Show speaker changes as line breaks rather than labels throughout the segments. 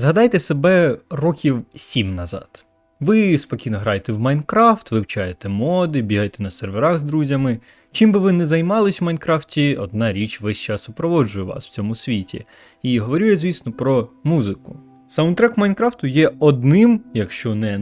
Згадайте себе років 7 назад. Ви спокійно граєте в Майнкрафт, вивчаєте моди, бігаєте на серверах з друзями. Чим би ви не займались в Майнкрафті, одна річ весь час супроводжує вас в цьому світі. І говорю я, звісно, про музику. Саундтрек Майнкрафту є одним, якщо не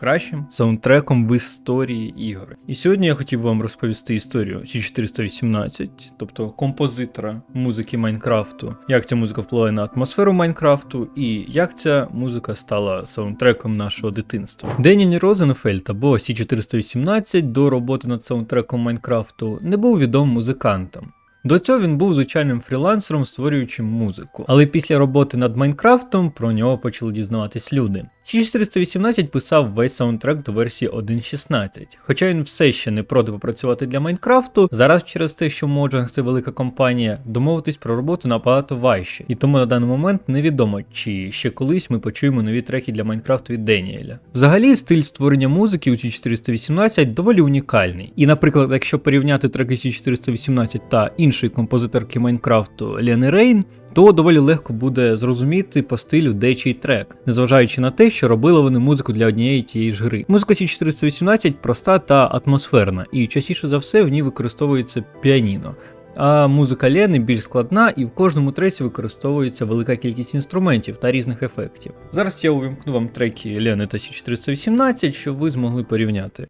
найкращим саундтреком в історії ігор. І сьогодні я хотів вам розповісти історію C418, тобто композитора музики Майнкрафту, як ця музика впливає на атмосферу Майнкрафту і як ця музика стала саундтреком нашого дитинства. Деніель Розенфельд або C418 до роботи над саундтреком Майнкрафту не був відомим музикантом. До цього він був звичайним фрілансером, створюючим музику. Але після роботи над Майнкрафтом про нього почали дізнаватись люди. C418 писав весь саундтрек до версії 1.16. Хоча він все ще не проти попрацювати для Майнкрафту, зараз через те, що Mojang це велика компанія, домовитись про роботу набагато важче. І тому на даний момент невідомо, чи ще колись ми почуємо нові треки для Майнкрафту від Деніеля. Взагалі, стиль створення музики у C418 доволі унікальний. І, наприклад, якщо порівняти треки C418 та іншої композиторки Майнкрафту Лени Рейн, то доволі легко буде зрозуміти по стилю дечий трек, незважаючи на те, що робили вони музику для однієї тієї ж гри. Музика C418 проста та атмосферна, і частіше за все в ній використовується піаніно. А музика Лени більш складна, і в кожному треці використовується велика кількість інструментів та різних ефектів. Зараз я увімкну вам треки Лени та C418, щоб ви змогли порівняти.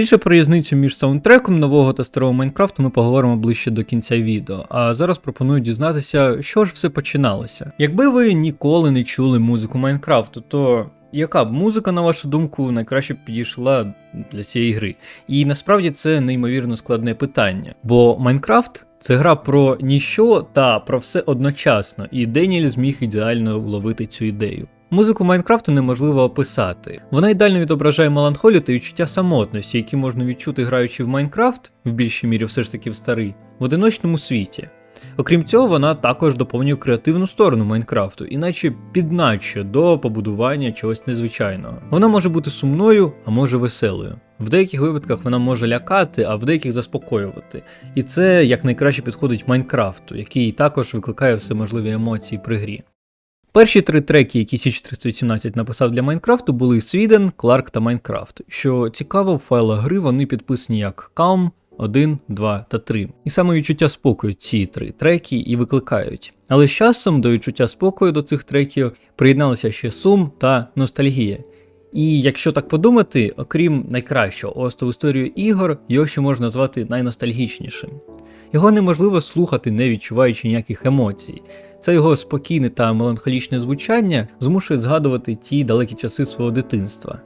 Більше про різницю між саундтреком нового та старого Майнкрафту ми поговоримо ближче до кінця відео. А зараз пропоную дізнатися, що ж все починалося. Якби ви ніколи не чули музику Майнкрафту, то яка б музика, на вашу думку, найкраще підійшла для цієї гри? І насправді це неймовірно складне питання, бо Майнкрафт. Це гра про ніщо та про все одночасно, і Деніель зміг ідеально вловити цю ідею. Музику Майнкрафту неможливо описати. Вона ідеально відображає меланхолію та відчуття самотності, які можна відчути граючи в Майнкрафт, в більшій мірі все ж таки в старий, в одиночному світі. Окрім цього, вона також доповнює креативну сторону Майнкрафту, іначе підначе до побудування чогось незвичайного. Вона може бути сумною, а може веселою. В деяких випадках вона може лякати, а в деяких заспокоювати. І це як найкраще підходить Майнкрафту, який також викликає всеможливі емоції при грі. Перші три треки, які Січ318 написав для Майнкрафту, були Свіден, Кларк та Майнкрафт. Що цікаво, в файлах гри вони підписані як Calm, 1, 2 та 3. І саме відчуття спокою ці три треки і викликають. Але з часом до відчуття спокою до цих треків приєдналися ще сум та ностальгія. І якщо так подумати, окрім найкращого осту в історію ігор, його ще можна назвати найностальгічнішим. Його неможливо слухати, не відчуваючи ніяких емоцій. Це його спокійне та меланхолічне звучання змушує згадувати ті далекі часи свого дитинства.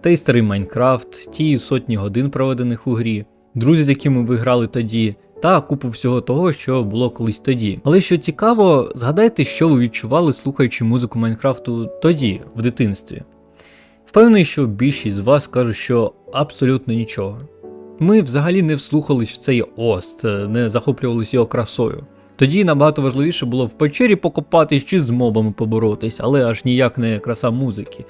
Та й старий Майнкрафт, ті сотні годин проведених у грі, друзі, з якими ви грали тоді, та купу всього того, що було колись тоді. Але що цікаво, згадайте, що ви відчували, слухаючи музику Майнкрафту тоді, в дитинстві. Впевнений, що більшість з вас каже, що абсолютно нічого. Ми взагалі не вслухались в цей ост, не захоплювалися його красою. Тоді набагато важливіше було в печері покопатись чи з мобами поборотись, але аж ніяк не краса музики.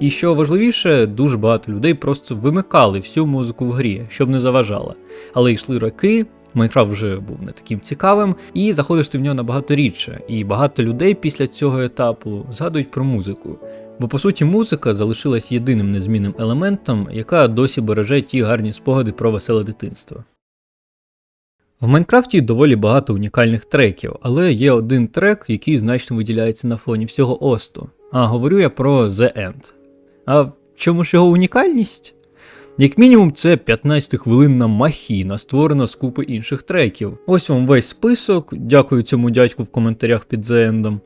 І що важливіше, дуже багато людей просто вимикали всю музику в грі, щоб не заважала. Але йшли роки, Майнкрафт вже був не таким цікавим, і заходиш ти в нього набагато рідше. І багато людей після цього етапу згадують про музику. Бо по суті музика залишилась єдиним незмінним елементом, яка досі береже ті гарні спогади про веселе дитинство. В Майнкрафті доволі багато унікальних треків, але є один трек, який значно виділяється на фоні всього осту. А говорю я про The End. А в чому ж його унікальність? Як мінімум, це 15-хвилинна махіна, створена з купи інших треків. Ось вам весь список. Дякую цьому дядьку в коментарях під The End.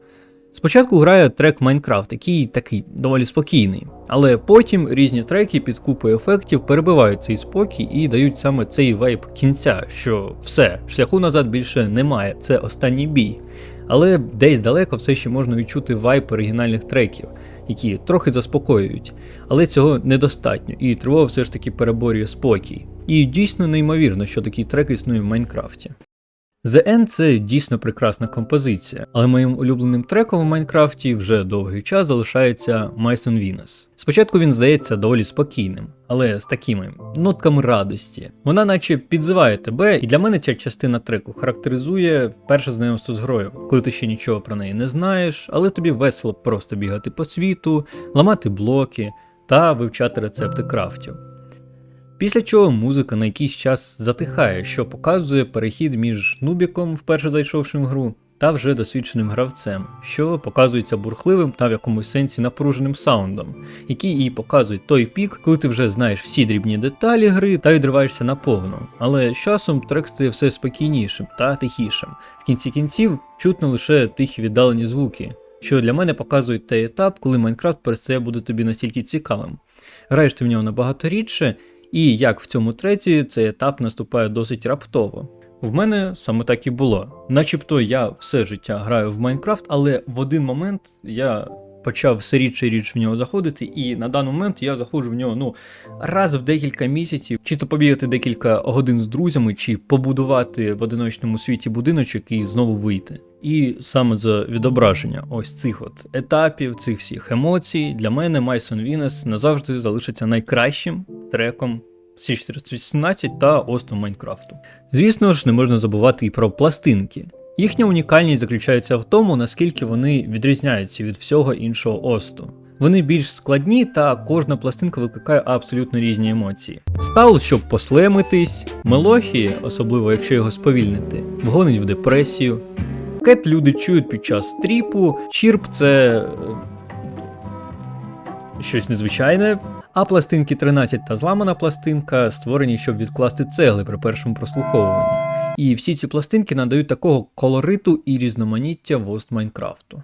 Спочатку грає трек Майнкрафт, який такий доволі спокійний, але потім різні треки під купою ефектів перебивають цей спокій і дають саме цей вайб кінця, що все, шляху назад більше немає, це останній бій. Але десь далеко все ще можна відчути вайб оригінальних треків, які трохи заспокоюють, але цього недостатньо, і тривога все ж таки переборює спокій. І дійсно неймовірно, що такий трек існує в Майнкрафті. The End це дійсно прекрасна композиція, але моїм улюбленим треком в Майнкрафті вже довгий час залишається Майсон Venus. Спочатку він здається доволі спокійним, але з такими нотками радості. Вона наче підзиває тебе, і для мене ця частина треку характеризує перше знайомство з грою, коли ти ще нічого про неї не знаєш, але тобі весело просто бігати по світу, ламати блоки та вивчати рецепти крафтів. Після чого музика на якийсь час затихає, що показує перехід між нубіком, вперше зайшовшим в гру, та вже досвідченим гравцем, що показується бурхливим та в якомусь сенсі напруженим саундом, який і показує той пік, коли ти вже знаєш всі дрібні деталі гри та відриваєшся наповну. Але з часом трек стає все спокійнішим та тихішим. В кінці кінців чутно лише тихі віддалені звуки, що для мене показують той етап, коли Майнкрафт перестає бути тобі настільки цікавим. Граєш ти в нього набагато рідше. І як в цьому треті цей етап наступає досить раптово. В мене саме так і було. Начебто я все життя граю в Майнкрафт, але в один момент я почав все рідше і рідше в нього заходити, і на даний момент я заходжу в нього ну раз в декілька місяців, чисто побігати декілька годин з друзями, чи побудувати в одиночному світі будиночок і знову вийти. І саме за відображення ось цих от етапів, цих всіх емоцій, для мене Майсон Вінес назавжди залишиться найкращим треком C418 та Осту Майнкрафту. Звісно ж, не можна забувати і про пластинки. Їхня унікальність заключається в тому, наскільки вони відрізняються від всього іншого осту. Вони більш складні, та кожна пластинка викликає абсолютно різні емоції. Стал, щоб послемитись, мелохії, особливо якщо його сповільнити, вгонить в депресію. Кет люди чують під час стріпу, чірп це е, щось незвичайне. А пластинки 13 та зламана пластинка створені, щоб відкласти цегли при першому прослуховуванні. І всі ці пластинки надають такого колориту і різноманіття Вост Майнкрафту.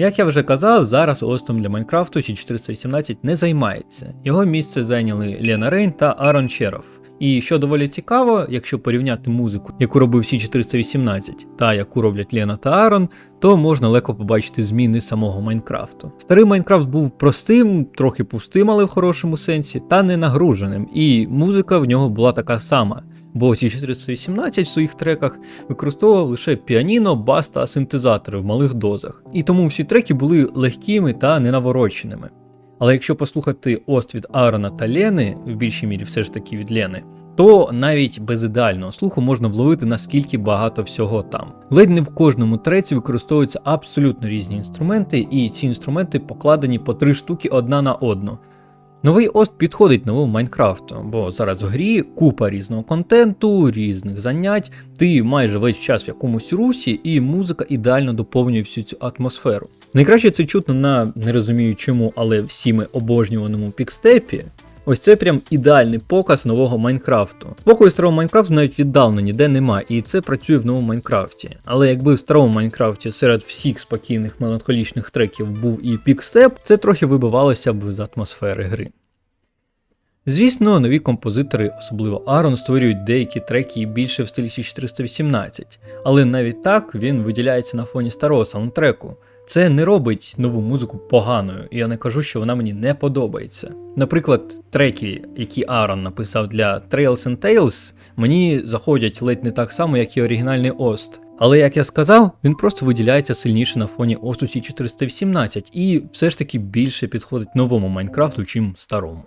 Як я вже казав, зараз Остом для Майнкрафту C417 не займається. Його місце зайняли Лена Рейн та Арон Черов. І що доволі цікаво, якщо порівняти музику, яку робив C418 та яку роблять Лена та Арон, то можна легко побачити зміни самого Майнкрафту. Старий Майнкрафт був простим, трохи пустим, але в хорошому сенсі, та не нагруженим, і музика в нього була така сама. Бо C418 в своїх треках використовував лише піаніно, бас та синтезатори в малих дозах. І тому всі треки були легкими та ненавороченими. Але якщо послухати Ост від Аарона та Лени, в більшій мірі все ж таки від Лени, то навіть без ідеального слуху можна вловити наскільки багато всього там. Ледь не в кожному треці використовуються абсолютно різні інструменти, і ці інструменти покладені по три штуки одна на одну. Новий Ост підходить новому Майнкрафту, бо зараз в грі купа різного контенту, різних занять, ти майже весь час в якомусь русі, і музика ідеально доповнює всю цю атмосферу. Найкраще це чутно на не розумію чому, але всіми обожнюваному пікстепі. Ось це прям ідеальний показ нового Майнкрафту. Спокою старого Майнкрафту навіть віддалено ніде нема, і це працює в новому Майнкрафті. Але якби в старому Майнкрафті серед всіх спокійних меланхолічних треків був і пікстеп, це трохи вибивалося б з атмосфери гри. Звісно, нові композитори, особливо Арон, створюють деякі треки більше в стилі C418, але навіть так він виділяється на фоні старого саундтреку. Це не робить нову музику поганою, і я не кажу, що вона мені не подобається. Наприклад, треки, які Аарон написав для Trails and Tales, мені заходять ледь не так само, як і оригінальний Ост. Але як я сказав, він просто виділяється сильніше на фоні Осту C418 і все ж таки більше підходить новому Майнкрафту, чим старому.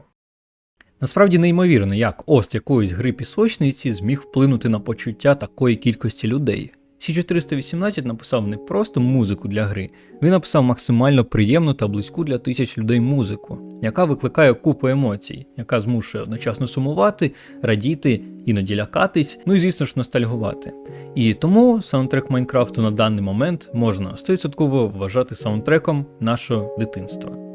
Насправді неймовірно, як Ост якоїсь гри пісочниці зміг вплинути на почуття такої кількості людей. C418 написав не просто музику для гри, він написав максимально приємну та близьку для тисяч людей музику, яка викликає купу емоцій, яка змушує одночасно сумувати, радіти, іноді лякатись, ну і звісно ж ностальгувати. І тому саундтрек Майнкрафту на даний момент можна 100% вважати саундтреком нашого дитинства.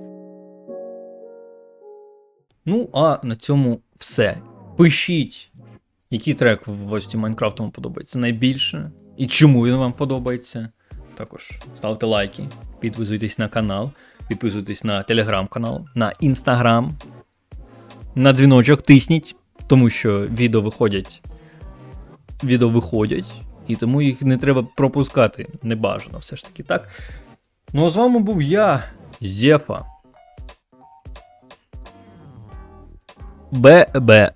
Ну, а на цьому все. Пишіть, який трек в Вості Майнкрафту вам подобається найбільше, і чому він вам подобається. також ставте лайки, підписуйтесь на канал, підписуйтесь на телеграм-канал, на інстаграм, на дзвіночок тисніть, тому що відео виходять. Відео виходять, і тому їх не треба пропускати. Небажано, все ж таки, так? Ну а з вами був я, Зефа. ББ